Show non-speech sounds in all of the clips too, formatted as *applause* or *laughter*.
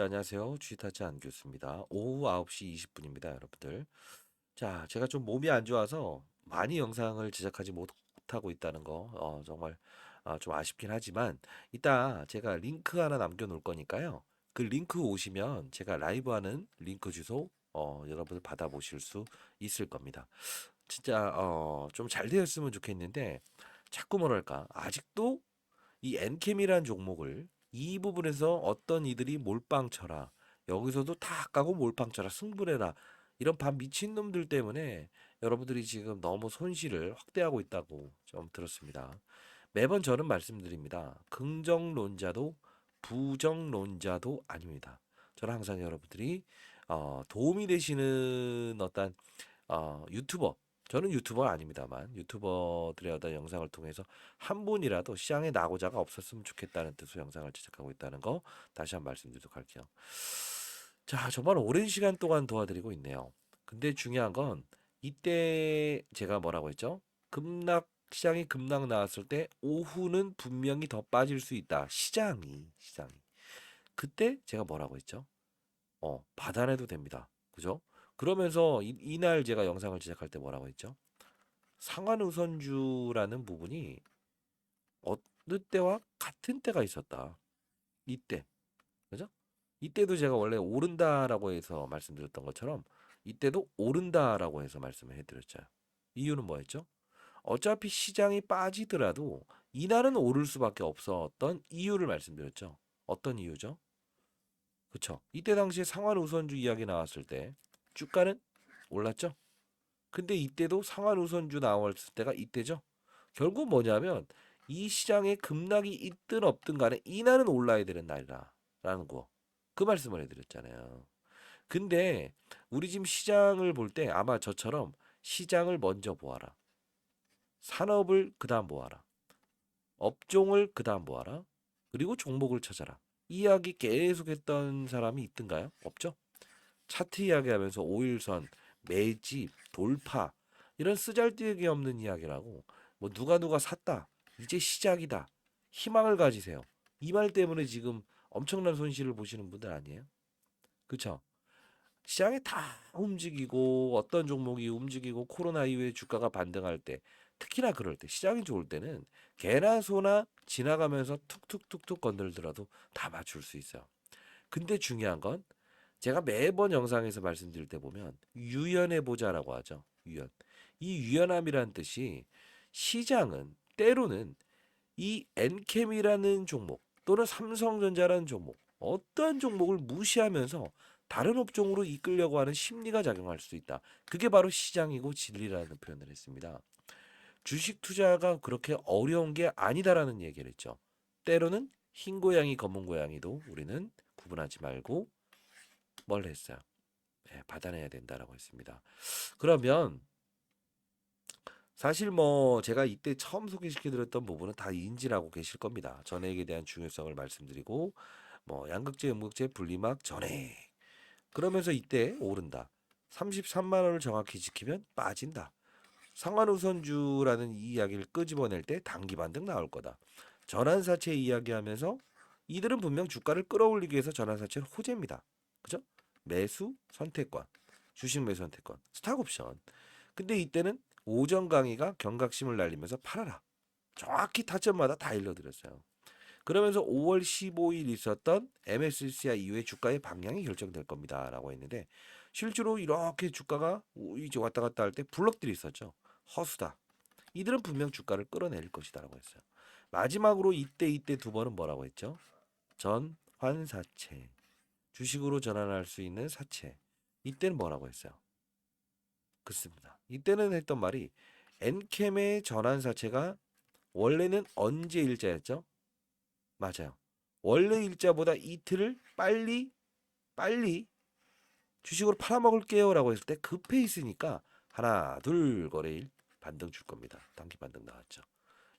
자, 안녕하세요. 주식타짜 안교수입니다. 오후 9시 20분입니다, 여러분들. 자, 제가 좀 몸이 안 좋아서 많이 영상을 제작하지 못하고 있다는 거, 어, 정말 아, 좀 아쉽긴 하지만, 이따 제가 링크 하나 남겨놓을 거니까요. 그 링크 오시면 제가 라이브 하는 링크 주소, 어, 여러분들 받아보실 수 있을 겁니다. 진짜, 어, 좀 잘 되었으면 좋겠는데, 자꾸 뭐랄까, 아직도 이 엔캠이라는 종목을 이 부분에서 어떤 이들이 몰빵 쳐라. 여기서도 다 까고 몰빵 쳐라. 승부해라. 이런 반 미친놈들 때문에 여러분들이 지금 너무 손실을 확대하고 있다고 좀 들었습니다. 매번 저는 말씀드립니다. 긍정론자도 부정론자도 아닙니다. 저는 항상 여러분들이 어, 도움이 되시는 어떤 어, 유튜버 저는 유튜버 아닙니다만 유튜버들의 어떤 영상을 통해서 한 분이라도 시장에 나고자가 없었으면 좋겠다는 뜻으로 영상을 제작하고 있다는 거 다시 한번 말씀드리도록 할게요. 자, 정말 오랜 시간 동안 도와드리고 있네요. 근데 중요한 건 이때 제가 뭐라고 했죠? 급락 시장이 급락 나왔을 때 오후는 분명히 더 빠질 수 있다. 시장이 시장이 그때 제가 뭐라고 했죠? 어, 받아내도 됩니다. 그죠? 그러면서 이, 이날 제가 영상을 제작할 때 뭐라고 했죠? 상한 우선주라는 부분이 어느 때와 같은 때가 있었다. 이때. 그죠? 이때도 제가 원래 오른다라고 해서 말씀드렸던 것처럼 이때도 오른다라고 해서 말씀을 해드렸죠. 이유는 뭐였죠? 어차피 시장이 빠지더라도 이날은 오를 수밖에 없었던 이유를 말씀드렸죠. 어떤 이유죠? 그쵸? 이때 당시에 상환 우선주 이야기 나왔을 때 주가는 올랐죠? 근데 이때도 상환 우선주 나왔을 때가 이때죠? 결국 뭐냐면 이 시장에 급락이 있든 없든 간에 이날은 올라야 되는 날이라라는 거. 그 말씀을 해드렸잖아요. 근데 우리 지금 시장을 볼 때 아마 저처럼 시장을 먼저 보아라. 산업을 그 다음 보아라. 업종을 그 다음 보아라. 그리고 종목을 찾아라. 이 이야기 계속 했던 사람이 있던가요? 없죠? 차트 이야기하면서 5일선, 매집, 돌파 이런 쓰잘데기 없는 이야기라고 뭐 누가 누가 샀다. 이제 시작이다. 희망을 가지세요. 이 말 때문에 지금 엄청난 손실을 보시는 분들 아니에요? 그쵸? 시장이 다 움직이고 어떤 종목이 움직이고 코로나 이후에 주가가 반등할 때 특히나 그럴 때 시장이 좋을 때는 개나 소나 지나가면서 툭툭툭툭 건들더라도 다 맞출 수 있어요. 근데 중요한 건 제가 매번 영상에서 말씀드릴 때 보면 유연해 보자라고 하죠. 유연. 이 유연함이란 뜻이 시장은 때로는 이 엔캠이라는 종목 또는 삼성전자라는 종목 어떠한 종목을 무시하면서 다른 업종으로 이끌려고 하는 심리가 작용할 수 있다. 그게 바로 시장이고 진리라는 표현을 했습니다. 주식 투자가 그렇게 어려운 게 아니다라는 얘기를 했죠. 때로는 흰 고양이, 검은 고양이도 우리는 구분하지 말고 뭘 했어요? 네, 받아내야 된다라고 했습니다. 그러면 사실 뭐 제가 이때 처음 소개시켜드렸던 부분은 다 인지하고 계실 겁니다. 전액에 대한 중요성을 말씀드리고 뭐 양극재, 음극재, 분리막, 전액 그러면서 이때 오른다. 33만 원을 정확히 지키면 빠진다. 상환우선주라는 이 이야기를 끄집어낼 때 단기 반등 나올 거다. 전환사채 이야기하면서 이들은 분명 주가를 끌어올리기 위해서 전환사채를 호재입니다. 매수 선택권, 주식 매수 선택권, 스탁옵션. 근데 이때는 오전 강의가 경각심을 날리면서 팔아라. 정확히 타점마다 다 일러드렸어요. 그러면서 5월 15일 있었던 MSCI 이후에 주가의 방향이 결정될 겁니다 라고 했는데 실제로 이렇게 주가가 이제 왔다 갔다 할 때 블럭들이 있었죠. 허수다. 이들은 분명 주가를 끌어낼 것이다 라고 했어요. 마지막으로 이때 이때 두 번은 뭐라고 했죠? 전환사채. 주식으로 전환할 수 있는 사채. 이때는 뭐라고 했어요? 그렇습니다. 이때는 했던 말이 엔캠의 전환 사채가 원래는 언제 일자였죠? 맞아요. 원래 일자보다 이틀을 빨리 빨리 주식으로 팔아먹을게요라고 했을 때 급해 있으니까 하나 둘 거래일 반등 줄 겁니다. 단기 반등 나왔죠.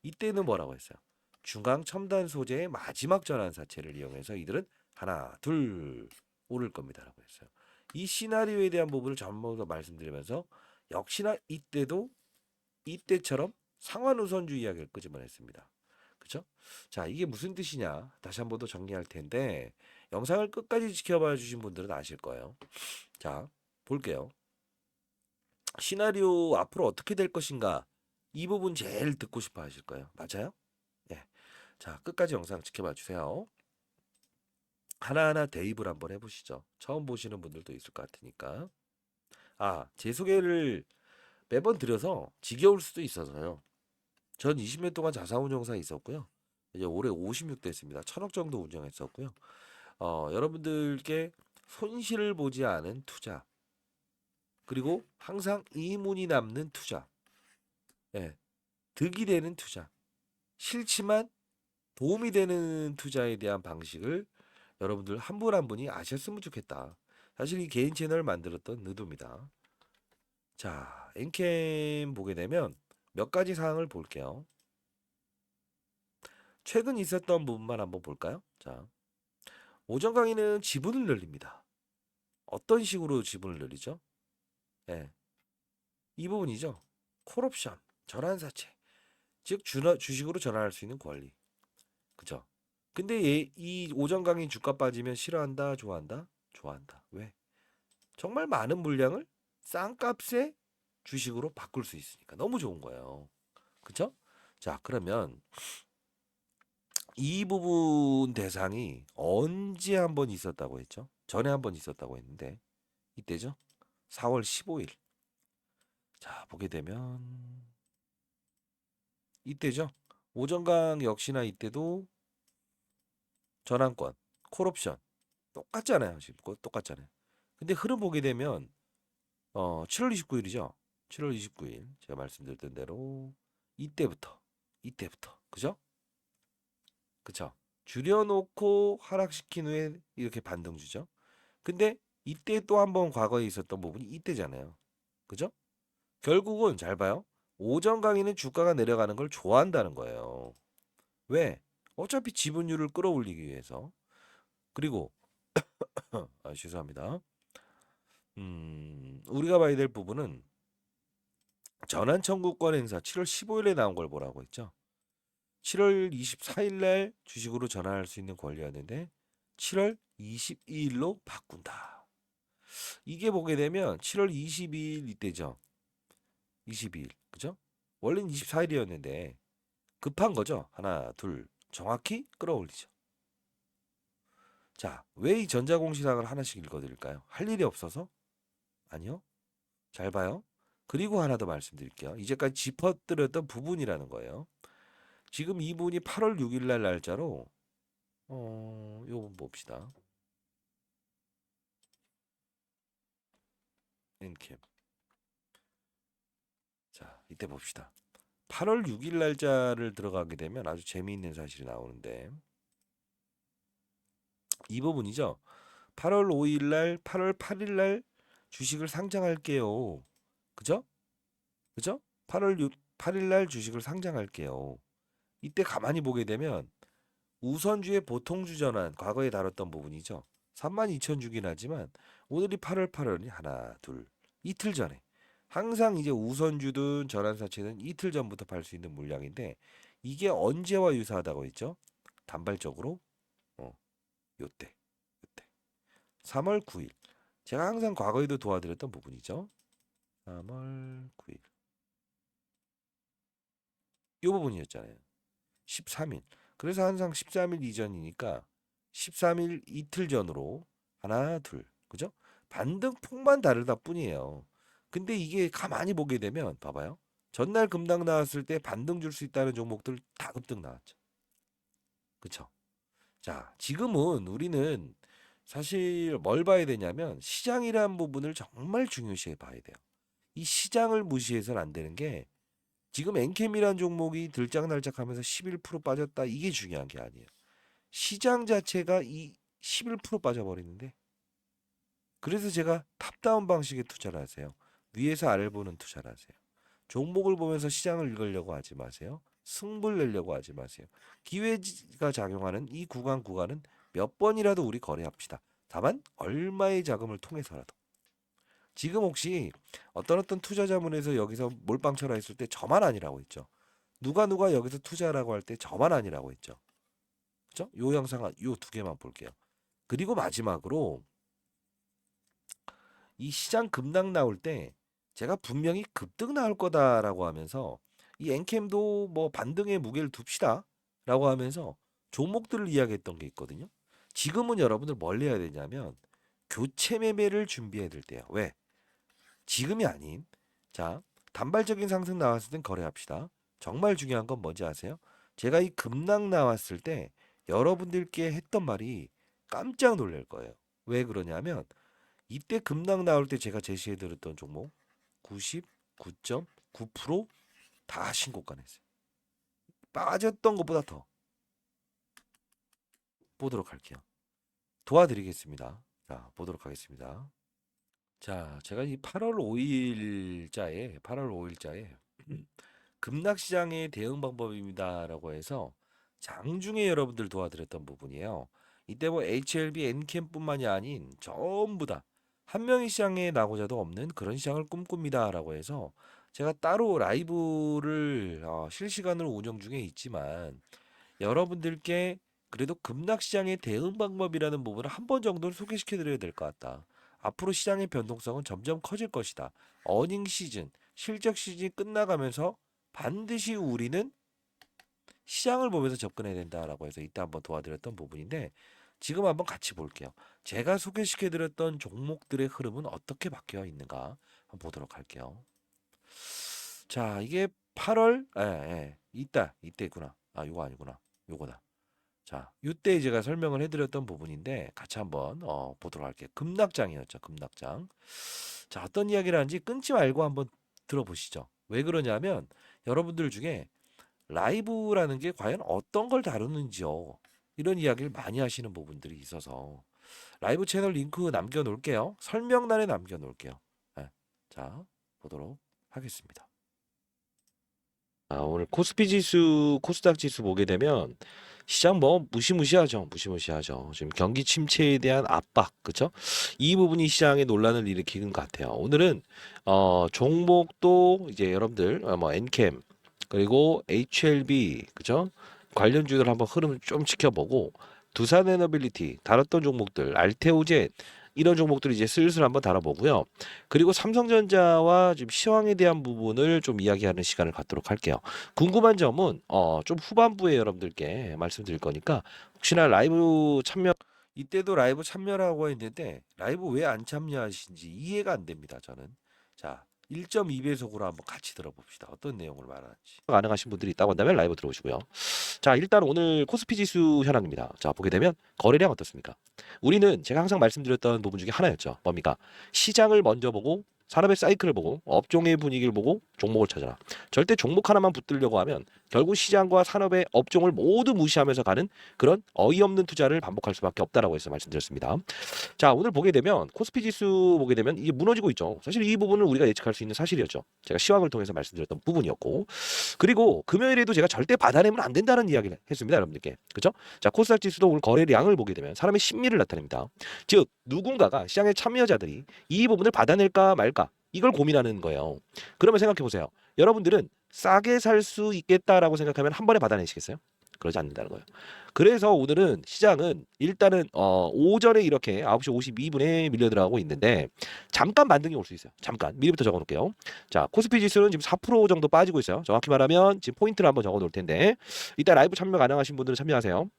이때는 뭐라고 했어요? 중앙 첨단 소재의 마지막 전환 사채를 이용해서 이들은 하나 둘 오를 겁니다라고 했어요. 이 시나리오에 대한 부분을 전부 다 말씀드리면서 역시나 이때도 이때처럼 상환 우선주 이야기를 끄집어냈습니다. 그죠? 자, 이게 무슨 뜻이냐? 다시 한 번 더 정리할 텐데 영상을 끝까지 지켜봐 주신 분들은 아실 거예요. 자, 볼게요. 시나리오 앞으로 어떻게 될 것인가? 이 부분 제일 듣고 싶어 하실 거예요. 맞아요? 예. 자, 끝까지 영상 지켜봐 주세요. 하나하나 대입을 한번 해보시죠. 처음 보시는 분들도 있을 것 같으니까. 아, 제 소개를 매번 드려서 지겨울 수도 있어서요. 전 20년 동안 자사운용사에 있었고요. 이제 올해 56대 했습니다. 천억 정도 운영했었고요. 어, 여러분들께 손실을 보지 않은 투자. 그리고 항상 이문이 남는 투자. 예. 득이 되는 투자. 싫지만 도움이 되는 투자에 대한 방식을 여러분들 한 분 한 분이 아셨으면 좋겠다. 사실 이 개인 채널을 만들었던 의도입니다. 자, 엔캠 보게 되면 몇 가지 사항을 볼게요. 최근 있었던 부분만 한번 볼까요? 자, 오전 강의는 지분을 늘립니다. 어떤 식으로 지분을 늘리죠? 예. 이 부분이죠. 콜옵션, 전환사채. 즉 주식으로 전환할 수 있는 권리. 그죠? 근데 얘, 이 오전 강의 주가 빠지면 싫어한다, 좋아한다? 좋아한다. 왜? 정말 많은 물량을 싼 값에 주식으로 바꿀 수 있으니까 너무 좋은 거예요. 그쵸? 자, 그러면 이 부분 대상이 언제 한 번 있었다고 했죠? 전에 한 번 있었다고 했는데 이때죠? 4월 15일. 자, 보게 되면 이때죠? 오전강 역시나 이때도 전환권, 콜옵션 똑같잖아요. 지금 똑같잖아요. 근데 흐름 보게 되면 어 7월 29일이죠. 7월 29일 제가 말씀드렸던 대로 이때부터 이때부터 그죠? 그쵸? 줄여놓고 하락시킨 후에 이렇게 반등 주죠. 근데 이때 또 한 번 과거에 있었던 부분이 이때잖아요. 그죠? 결국은 잘 봐요. 오전 강의는 주가가 내려가는 걸 좋아한다는 거예요. 왜? 어차피 지분율을 끌어올리기 위해서. 그리고 *coughs* 아, 죄송합니다. 음, 우리가 봐야 될 부분은 전환 청구권 행사 7월 15일에 나온 걸 보라고 했죠. 7월 24일 날 주식으로 전환할 수 있는 권리였는데 7월 22일로 바꾼다. 이게 보게 되면 7월 22일 이때죠. 22일. 그죠? 원래는 24일이었는데 급한 거죠. 하나, 둘. 정확히 끌어올리죠. 자, 왜 이 전자공시락을 하나씩 읽어드릴까요? 할 일이 없어서? 아니요. 잘 봐요. 그리고 하나 더 말씀드릴게요. 이제까지 짚어드렸던 부분이라는 거예요. 지금 이분이 8월 6일 날 날짜로 어, 요거 봅시다. 엔캠. 자, 이때 봅시다. 8월 6일 날짜를 들어가게 되면 아주 재미있는 사실이 나오는데 이 부분이죠. 8월 5일 날, 8월 8일 날 주식을 상장할게요. 그죠? 그죠? 8월 6, 8일 날 주식을 상장할게요. 이때 가만히 보게 되면 우선주의 보통주 전환 과거에 다뤘던 부분이죠. 32,000주긴 하지만 오늘이 8월 8월이 하나, 둘, 이틀 전에 항상 이제 우선주든 전환사채는 이틀 전부터 팔 수 있는 물량인데 이게 언제와 유사하다고 했죠? 단발적으로 어, 요때, 요때. 3월 9일. 제가 항상 과거에도 도와드렸던 부분이죠. 3월 9일. 요 부분이었잖아요. 13일. 그래서 항상 13일 이전이니까 13일 이틀 전으로 하나, 둘. 그죠? 반등폭만 다르다 뿐이에요. 근데 이게 가만히 보게 되면 봐봐요. 전날 급락 나왔을 때 반등 줄 수 있다는 종목들 다 급등 나왔죠. 그쵸? 자, 지금은 우리는 사실 뭘 봐야 되냐면 시장이라는 부분을 정말 중요시해 봐야 돼요. 이 시장을 무시해서는 안 되는 게 지금 엔캠이라는 종목이 들짝날짝하면서 11% 빠졌다 이게 중요한 게 아니에요. 시장 자체가 이 11% 빠져버리는데 그래서 제가 탑다운 방식의 투자를 하세요. 위에서 아래를 보는 투자를 하세요. 종목을 보면서 시장을 읽으려고 하지 마세요. 승부를 내려고 하지 마세요. 기회가 작용하는 이 구간 구간은 몇 번이라도 우리 거래합시다. 다만 얼마의 자금을 통해서라도. 지금 혹시 어떤 어떤 투자자문에서 여기서 몰빵 쳐라 했을 때 저만 아니라고 했죠. 누가 누가 여기서 투자라고 할 때 저만 아니라고 했죠. 그죠? 요 영상 요두 개만 볼게요. 그리고 마지막으로 이 시장 급락 나올 때 제가 분명히 급등 나올 거다라고 하면서 이 엔캠도 뭐 반등의 무게를 둡시다라고 하면서 종목들을 이야기했던 게 있거든요. 지금은 여러분들 뭘 해야 되냐면 교체 매매를 준비해야 될 때요. 왜? 지금이 아닌 자 단발적인 상승 나왔을 땐 거래합시다. 정말 중요한 건 뭔지 아세요? 제가 이 급락 나왔을 때 여러분들께 했던 말이 깜짝 놀랄 거예요. 왜 그러냐면 이때 급락 나올 때 제가 제시해 드렸던 종목 99.9%다 신고가 냈어요. 빠졌던 것보다 더 보도록 할게요. 도와드리겠습니다. 자, 보도록 하겠습니다. 자, 제가 이 8월 5일자에 8월 5일자에 급락시장의 대응 방법입니다라고 해서 장중에 여러분들 도와드렸던 부분이에요. 이때 뭐 HLB, 엔캠뿐만이 아닌 전부 다 한 명의 시장에 나고자도 없는 그런 시장을 꿈꿉니다라고 해서 제가 따로 라이브를 어, 실시간으로 운영 중에 있지만 여러분들께 그래도 급락시장의 대응 방법이라는 부분을 한 번 정도는 소개시켜 드려야 될 것 같다. 앞으로 시장의 변동성은 점점 커질 것이다. 어닝 시즌, 실적 시즌이 끝나가면서 반드시 우리는 시장을 보면서 접근해야 된다라고 해서 이때 한번 도와드렸던 부분인데 지금 한번 같이 볼게요. 제가 소개시켜드렸던 종목들의 흐름은 어떻게 바뀌어 있는가 한번 보도록 할게요. 자, 이게 8월, 예, 예, 이따, 이때구나. 아, 요거 아니구나. 요거다. 자, 이때 제가 설명을 해드렸던 부분인데 같이 한번 어, 보도록 할게요. 급락장이었죠, 급락장. 자, 어떤 이야기를 하는지 끊지 말고 한번 들어보시죠. 왜 그러냐면 여러분들 중에 라이브라는 게 과연 어떤 걸 다루는지요. 이런 이야기를 많이 하시는 부분들이 있어서 라이브 채널 링크 남겨놓을게요. 설명란에 남겨놓을게요. 네, 자, 보도록 하겠습니다. 아, 오늘 코스피 지수, 코스닥 지수 보게 되면 시장 뭐 무시무시하죠. 무시무시하죠. 지금 경기 침체에 대한 압박, 그쵸? 이 부분이 시장에 논란을 일으키는 것 같아요. 오늘은 어, 종목도 이제 여러분들 어, 뭐 엔캠 그리고 HLB 그죠? 관련주들 한번 흐름 좀 지켜보고 두산 에너빌리티 다뤘던 종목들 알테오젠 이런 종목들 이제 슬슬 한번 다뤄보고요. 그리고 삼성전자와 지금 시황에 대한 부분을 좀 이야기하는 시간을 갖도록 할게요. 궁금한 점은 어, 좀 후반부에 여러분들께 말씀드릴 거니까 혹시나 라이브 참여 이때도 라이브 참여라고 했는데 라이브 왜 안 참여하신지 이해가 안 됩니다. 저는 자 1.2배속으로 한번 같이 들어봅시다. 어떤 내용을 말하는지. 가능하신 분들이 있다고 한다면 라이브 들어오시고요. 자, 일단 오늘 코스피 지수 현황입니다. 자, 보게 되면 거래량 어떻습니까? 우리는 제가 항상 말씀드렸던 부분 중에 하나였죠. 뭡니까? 시장을 먼저 보고 산업의 사이클을 보고 업종의 분위기를 보고 종목을 찾아라. 절대 종목 하나만 붙들려고 하면 결국 시장과 산업의 업종을 모두 무시하면서 가는 그런 어이없는 투자를 반복할 수밖에 없다라고 해서 말씀드렸습니다. 자, 오늘 보게 되면 코스피 지수 보게 되면 이게 무너지고 있죠. 사실 이 부분은 우리가 예측할 수 있는 사실이었죠. 제가 시황을 통해서 말씀드렸던 부분이었고. 그리고 금요일에도 제가 절대 받아내면 안 된다는 이야기를 했습니다, 여러분들께. 그죠? 자, 코스닥 지수도 오늘 거래량을 보게 되면 사람의 심리를 나타냅니다. 즉, 누군가가 시장의 참여자들이 이 부분을 받아낼까 말까 이걸 고민하는 거예요. 그러면 생각해 보세요. 여러분들은 싸게 살 수 있겠다라고 생각하면 한 번에 받아내시겠어요? 그러지 않는다는 거예요. 그래서 오늘은 시장은 일단은 어, 오전에 이렇게 9시 52분에 밀려 들어가고 있는데 잠깐 반등이 올 수 있어요. 잠깐 미리부터 적어 놓을게요. 자, 코스피 지수는 지금 4% 정도 빠지고 있어요. 정확히 말하면 지금 포인트를 한번 적어 놓을 텐데 이따 라이브 참여 가능하신 분들은 참여하세요.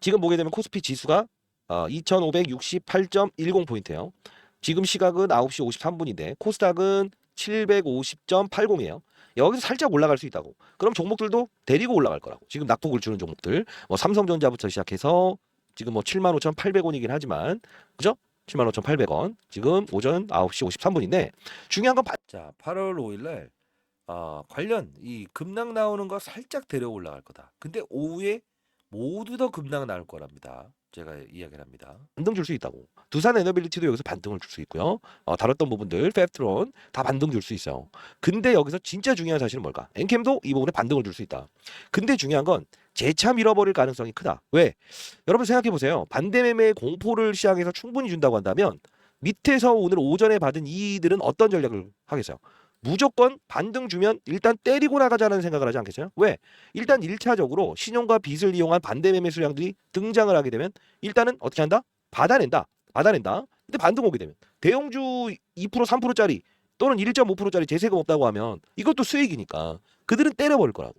지금 보게 되면 코스피 지수가 어, 2568.10 포인트예요. 지금 시각은 9시 53분인데 코스닥은 750.80이에요. 여기서 살짝 올라갈 수 있다고. 그럼 종목들도 데리고 올라갈 거라고. 지금 낙폭을 주는 종목들. 뭐 삼성전자부터 시작해서 지금 뭐 75,800원이긴 하지만 그죠? 75,800원. 지금 오전 9시 53분인데 중요한 건 자, 8월 5일 날 어, 관련 이 급락 나오는 거 살짝 데려 올라갈 거다. 근데 오후에 모두 다 급락 나올 거랍니다. 제가 이야기를 합니다. 반등 줄 수 있다고. 두산 에너빌리티도 여기서 반등을 줄 수 있고요. 어, 다뤘던 부분들, 펩트론 다 반등 줄 수 있어요. 근데 여기서 진짜 중요한 사실은 뭘까? 엔캠도 이 부분에 반등을 줄 수 있다. 근데 중요한 건 재차 밀어버릴 가능성이 크다. 왜? 여러분 생각해 보세요. 반대 매매 공포를 시장에서 충분히 준다고 한다면 밑에서 오늘 오전에 받은 이들은 어떤 전략을 하겠어요? 무조건 반등 주면 일단 때리고 나가자는 생각을 하지 않겠어요? 왜? 일단 1차적으로 신용과 빚을 이용한 반대 매매 수량들이 등장을 하게 되면 일단은 어떻게 한다? 받아낸다. 받아낸다. 근데 반등 오게 되면 대형주 2% 3%짜리 또는 1.5%짜리 재세금 없다고 하면 이것도 수익이니까 그들은 때려버릴 거라고.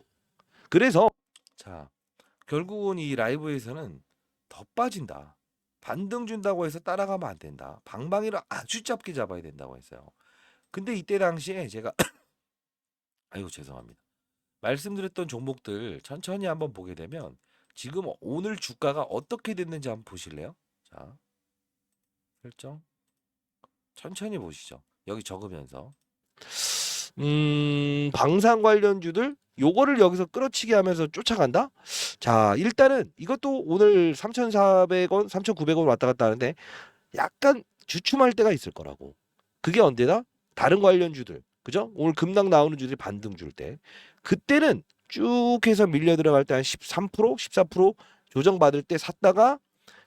그래서 자, 결국은 이 라이브에서는 더 빠진다. 반등 준다고 해서 따라가면 안 된다. 방방이를 아주 짧게 잡아야 된다고 했어요. 근데 이때 당시에 제가 *coughs* 아이고 죄송합니다. 말씀드렸던 종목들 천천히 한번 보게 되면 지금 오늘 주가가 어떻게 됐는지 한번 보실래요? 자, 설정 천천히 보시죠. 여기 적으면서 음, 방산 관련주들 요거를 여기서 끌어치기 하면서 쫓아간다? 자, 일단은 이것도 오늘 3,400원, 3,900원 왔다 갔다 하는데 약간 주춤할 때가 있을 거라고. 그게 언제다? 다른 관련주들. 그죠? 오늘 급락 나오는 주들이 반등 줄 때. 그때는 쭉 해서 밀려 들어갈 때 한 13%, 14% 조정 받을 때 샀다가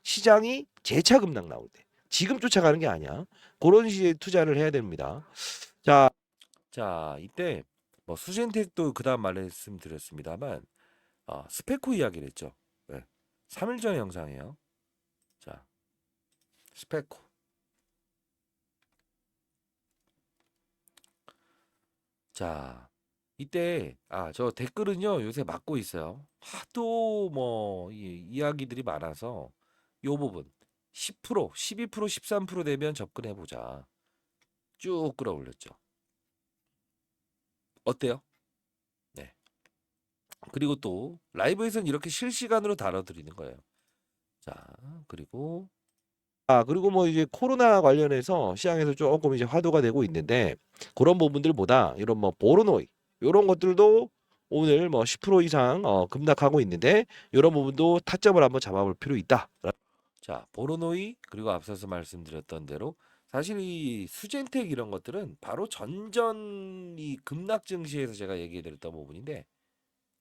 시장이 재차 급락 나올 때. 지금 쫓아가는 게 아니야. 그런 시기에 투자를 해야 됩니다. 자, 자, 이때 뭐 수젠텍도 그다음 말씀드렸습니다만 어, 스페코 이야기를 했죠. 네. 3일 전의 영상이에요. 자, 스페코. 자, 이때 아, 저 댓글은요. 요새 막고 있어요. 하도 뭐 이, 이야기들이 많아서 요 부분 10%, 12%, 13% 되면 접근해 보자. 쭉 끌어올렸죠. 어때요? 네. 그리고 또 라이브에서는 이렇게 실시간으로 다뤄드리는 거예요. 자, 그리고 아, 그리고 뭐 이제 코로나 관련해서 시장에서 조금 이제 화두가 되고 있는데 그런 부분들보다 이런 뭐 보르노이 이런 것들도 오늘 뭐 10% 이상 어, 급락하고 있는데 이런 부분도 타점을 한번 잡아볼 필요 있다. 자, 보로노이 그리고 앞서서 말씀드렸던 대로 사실 이 수젠텍 이런 것들은 바로 전전 이 급락 증시에서 제가 얘기해 드렸던 부분인데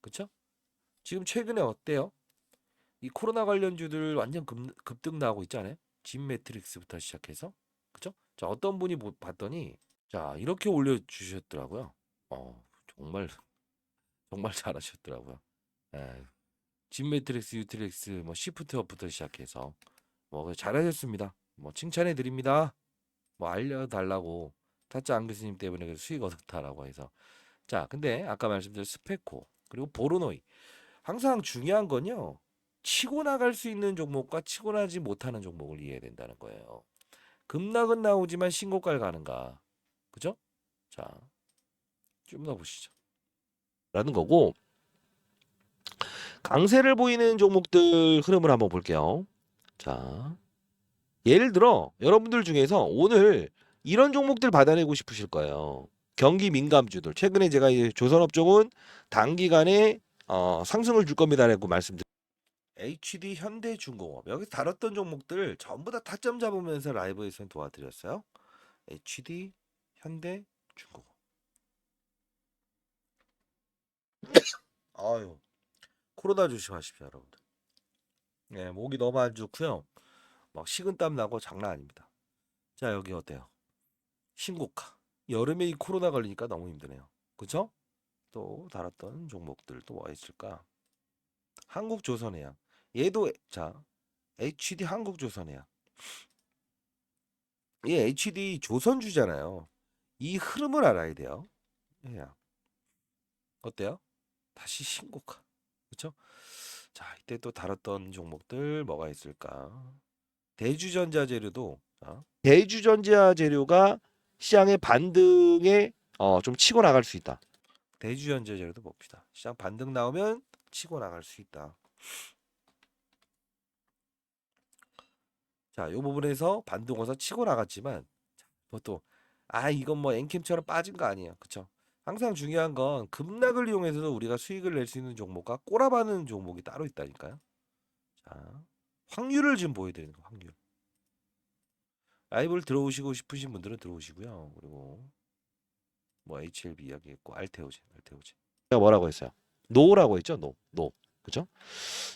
그쵸? 지금 최근에 어때요? 이 코로나 관련주들 완전 급, 급등 나오고 있잖아요. 진 매트릭스부터 시작해서 그쵸? 자, 어떤 분이 보- 봤더니 자, 이렇게 올려 주셨더라고요. 어, 정말 *laughs* 정말 잘하셨더라고요. 예. 진 매트릭스, 유트릭스, 뭐 시프트 업부터 시작해서 뭐 잘하셨습니다. 뭐 칭찬해 드립니다. 뭐 알려달라고 타짜 안 교수님 때문에 수익 얻었다라고 해서 자 근데 아까 말씀드린 스페코 그리고 보르노이 항상 중요한 건요 치고 나갈 수 있는 종목과 치고 나지 못하는 종목을 이해해야 된다는 거예요 급락은 나오지만 신고가를 가는가 그죠 자 좀 더 보시죠 라는 거고 강세를 보이는 종목들 흐름을 한번 볼게요. 자, 예를 들어 여러분들 중에서 오늘 이런 종목들 받아내고 싶으실 거예요. 경기 민감주들. 최근에 제가 조선업 쪽은 단기간에 어, 상승을 줄 겁니다라고 말씀드렸. HD 현대중공업 여기 다뤘던 종목들 전부 다 타점 잡으면서 라이브에서 도와드렸어요. HD 현대중공업. 아유 코로나 조심하십시오 여러분들. 네 목이 너무 안 좋고요. 막 식은땀 나고 장난 아닙니다. 자 여기 어때요? 신고가. 여름에 이 코로나 걸리니까 너무 힘드네요. 그쵸? 또 다뤘던 종목들 또 뭐가 있을까? 한국조선해양. 얘도 자 HD 한국조선해양. 얘 HD 조선주잖아요. 이 흐름을 알아야 돼요. 예. 어때요? 다시 신고가. 그렇죠? 자, 이때 또 다뤘던 종목들 뭐가 있을까? 대주전자 재료도 자, 대주전자 재료가 시장의 반등에 어, 좀 치고 나갈 수 있다. 대주전자 재료도 봅시다. 시장 반등 나오면 치고 나갈 수 있다. 자, 이 부분에서 오서 치고 나갔지만 뭐또 아, 이건 뭐 엔캠처럼 빠진 거 아니에요. 그쵸? 항상 중요한 건 급락을 이용해서도 우리가 수익을 낼 수 있는 종목과 꼬라박는 종목이 따로 있다니까요. 자, 확률을 지금 보여드리는 거 확률. 라이브를 들어오시고 싶으신 분들은 들어오시고요. 그리고 뭐 HLB 이야기했고 알테오젠, 알테오젠. 제가 뭐라고 했어요? 노라고 했죠. 노. 노. 그죠?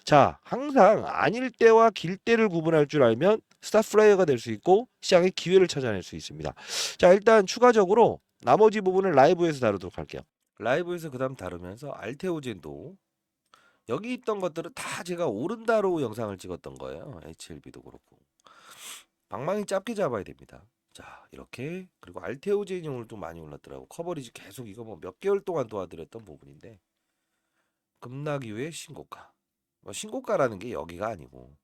자, 항상 아닐 때와 길 때를 구분할 줄 알면 스타 플레이어가 될 수 있고 시장의 기회를 찾아낼 수 있습니다. 자, 일단 추가적으로 나머지 부분은 라이브에서 다루도록 할게요. 라이브에서 그다음 다루면서 알테오젠도 여기 있던 것들은 다 제가 오른다로 영상을 찍었던 거예요. HLB도 그렇고 방망이 짧게 잡아야 됩니다. 자 이렇게 그리고 알테오젠이 오늘 또 많이 올랐더라고 커버리지 계속 이거 뭐 몇 개월 동안 도와드렸던 부분인데 급락 이후에 신고가 뭐 신고가라는 게 여기가 아니고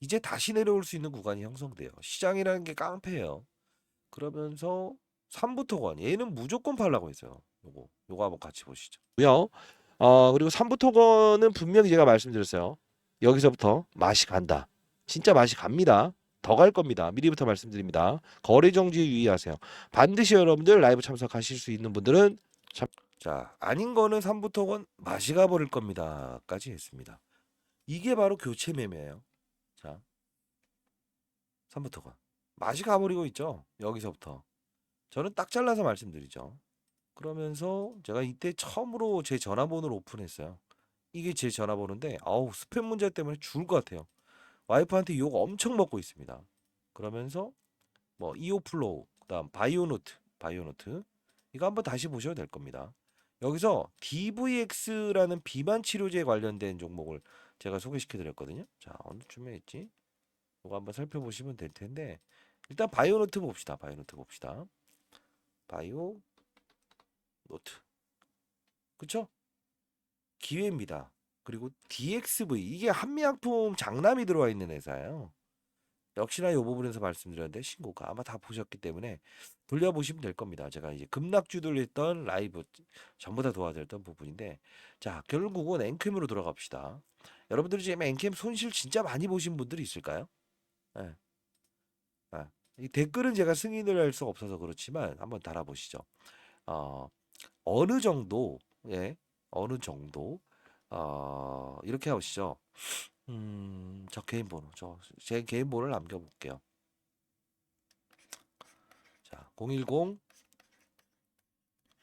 이제 다시 내려올 수 있는 구간이 형성돼요. 시장이라는 게 깡패예요. 그러면서 3부터 권 얘는 무조건 팔라고 했어요. 요거 요거 한번 같이 보시죠. 고요. 어, 그리고 3부 토건은 분명히 제가 말씀드렸어요. 여기서부터 맛이 간다. 진짜 맛이 갑니다. 더 갈 겁니다. 미리부터 말씀드립니다. 거래 정지에 유의하세요. 반드시 여러분들 라이브 참석하실 수 있는 분들은 자, 아닌 거는 3부터 건 맛이 가버릴 겁니다.까지 했습니다. 이게 바로 교체 매매예요. 자, 3부터 건 맛이 가버리고 있죠. 여기서부터 저는 딱 잘라서 말씀드리죠. 그러면서 제가 이때 처음으로 제 전화번호를 오픈했어요. 이게 제 전화번호인데 아우 스팸 문제 때문에 죽을 것 같아요. 와이프한테 욕 엄청 먹고 있습니다. 그러면서 뭐 이오플로우 그다음 바이오노트 바이오노트 이거 한번 다시 보셔도 될 겁니다. 여기서 DVX라는 비만 치료제에 관련된 종목을 제가 소개시켜 드렸거든요. 자, 어느 쯤에 있지? 이거 한번 살펴보시면 될 텐데 일단 바이오노트 봅시다. 바이오노트 봅시다. 바이오 노트. 그쵸? 기회입니다. 그리고 DXV 이게 한미약품 장남이 들어와 있는 회사예요. 역시나 이 부분에서 말씀드렸는데 신고가 아마 다 보셨기 때문에 돌려보시면 될 겁니다. 제가 이제 급락주들 했던 라이브 전부 다 도와드렸던 부분인데 자 결국은 앵캠으로 돌아갑시다. 여러분들이 지금 앵캠 손실 진짜 많이 보신 분들이 있을까요? 예. 아, 이 댓글은 제가 승인을 할 수 없어서 그렇지만 한번 달아보시죠. 어, 어느 정도 예 어느 정도 어, 이렇게 하시죠. 음, 저 개인 번호, 저 제 개인 번호를 남겨볼게요. 자, 010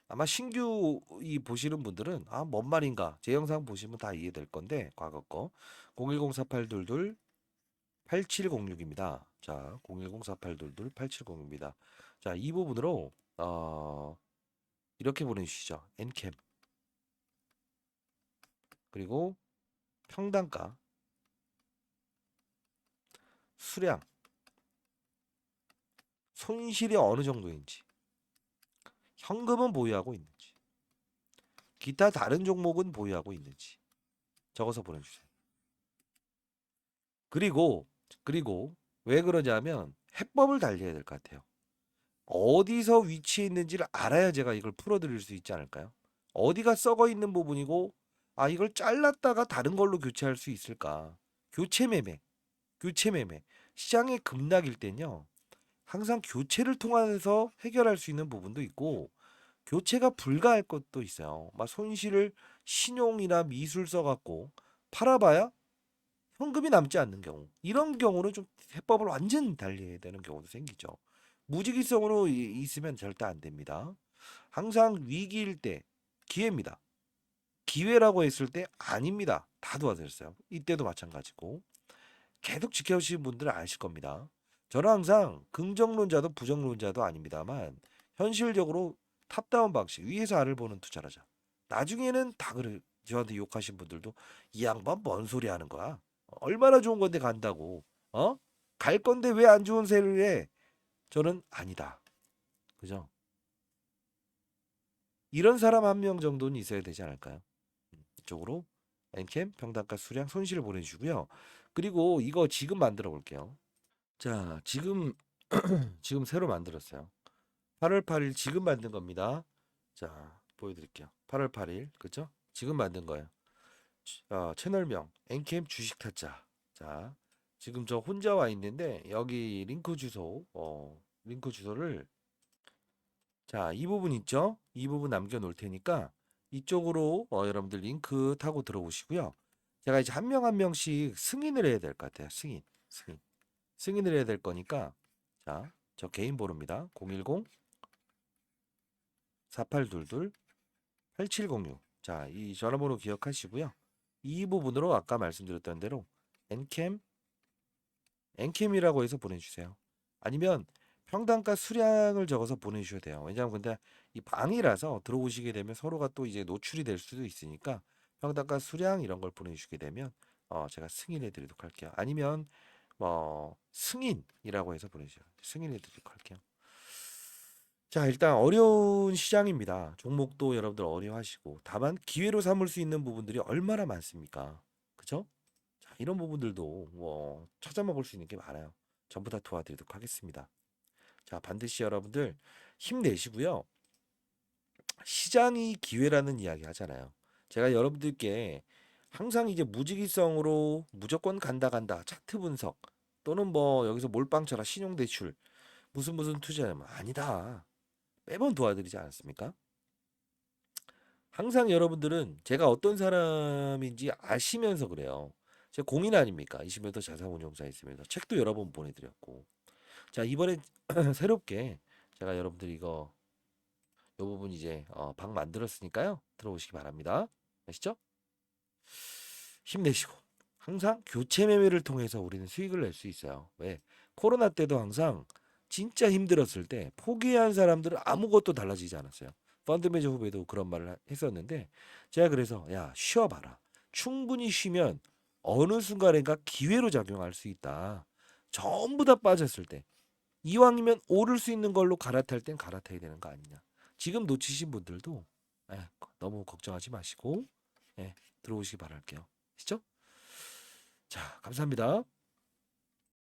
아마 신규 이 보시는 분들은 아, 뭔 말인가 제 영상 보시면 다 이해될 건데 과거 거 0104822 8706입니다. 자, 0104822 8706입니다. 자, 이 부분으로 어, 이렇게 보내주시죠. 엔캠 그리고 평단가 수량 손실이 어느 정도인지 현금은 보유하고 있는지 기타 다른 종목은 보유하고 있는지 적어서 보내주세요. 그리고 그리고 왜 그러냐면 해법을 달려야 될 것 같아요. 어디서 위치해 있는지를 알아야 제가 이걸 풀어드릴 수 있지 않을까요? 어디가 썩어 있는 부분이고 아 이걸 잘랐다가 다른 걸로 교체할 수 있을까? 교체 매매, 교체 매매. 시장의 급락일 땐요. 항상 교체를 통해서 해결할 수 있는 부분도 있고 교체가 불가할 것도 있어요. 막 손실을 신용이나 미술 써갖고 팔아봐야 현금이 남지 않는 경우 이런 경우는 좀 해법을 완전 달리해야 되는 경우도 생기죠. 무지기성으로 이- 있으면 절대 안 됩니다. 항상 위기일 때 기회입니다. 기회라고 했을 때 아닙니다. 다 도와드렸어요. 이때도 마찬가지고 계속 지켜주신 분들은 아실 겁니다. 저는 항상 긍정론자도 부정론자도 아닙니다만 현실적으로 탑다운 방식 위에서 아를 보는 투자라자. 나중에는 다 그래 저한테 욕하신 분들도 이 양반 뭔 소리 하는 거야? 얼마나 좋은 건데 간다고? 어? 갈 건데 왜 안 좋은 세를 해? 저는 아니다. 그죠? 이런 사람 한 명 정도는 있어야 되지 않을까요? 음, 이쪽으로 엔캠 평단가 수량 손실을 보내주고요. 그리고 이거 지금 만들어 볼게요. 자, 지금 *clears throat* 지금 새로 만들었어요. 8월 8일 지금 만든 겁니다. 자, 보여드릴게요. 8월 8일 그죠? 지금 만든 거예요. 치- 어, 채널명 엔캠 주식 타짜. 자, 지금 저 혼자 와 있는데 여기 링크 주소, 어, 링크 주소를 자, 이 부분 있죠? 이 부분 남겨 놓을 테니까 이쪽으로 어, 여러분들 링크 타고 들어오시고요. 제가 이제 한 명 한 명씩 승인을 해야 될 것 같아요. 승인, 승인, 승인을 해야 될 거니까 자, 저 개인 번호입니다. 010 4822 8706. 자, 이 전화번호 기억하시고요. 이 부분으로 아까 말씀드렸던 대로 엔캠 엔캠이라고 해서 보내주세요. 아니면 평단가 수량을 적어서 보내주셔야 돼요. 왜냐하면 근데 이 방이라서 들어오시게 되면 서로가 또 이제 노출이 될 수도 있으니까 평단가 수량 이런 걸 보내주시게 되면 어 제가 승인해 드리도록 할게요. 아니면 뭐 승인이라고 해서 보내주세요. 승인해 드리도록 할게요. 자, 일단 어려운 시장입니다. 종목도 여러분들 어려워하시고 다만 기회로 삼을 수 있는 부분들이 얼마나 많습니까? 그죠? 자, 이런 부분들도 뭐 찾아 먹을 수 있는 게 많아요. 전부 다 도와드리도록 하겠습니다. 자, 반드시 여러분들 힘내시고요. 시장이 기회라는 이야기 하잖아요. 제가 여러분들께 항상 이제 무지기성으로 무조건 간다 간다 차트 분석 또는 뭐 여기서 몰빵 쳐라 신용대출 무슨 무슨 투자하면 아니다. 매번 도와드리지 않았습니까? 항상 여러분들은 제가 어떤 사람인지 아시면서 그래요. 제가 공인 아닙니까? 20m 자산운용사 있으면서 책도 여러 번 보내드렸고. 자, 이번에 *clears throat* 새롭게 제가 여러분들 이거 요 부분 이제 어, 방 만들었으니까요. 들어오시기 바랍니다. 아시죠? 힘내시고 항상 교체 매매를 통해서 우리는 수익을 낼 수 있어요. 왜? 코로나 때도 항상 진짜 힘들었을 때 포기한 사람들은 아무것도 달라지지 않았어요. 펀드 매니저 후배도 그런 말을 하- 했었는데 제가 그래서 야 쉬어봐라. 충분히 쉬면 어느 순간인가 기회로 작용할 수 있다. 전부 다 빠졌을 때 이왕이면 오를 수 있는 걸로 갈아탈 땐 갈아타야 되는 거 아니냐. 지금 놓치신 분들도 예, 너무 걱정하지 마시고 예, 들어오시기 바랄게요. 아시죠? 자, 감사합니다.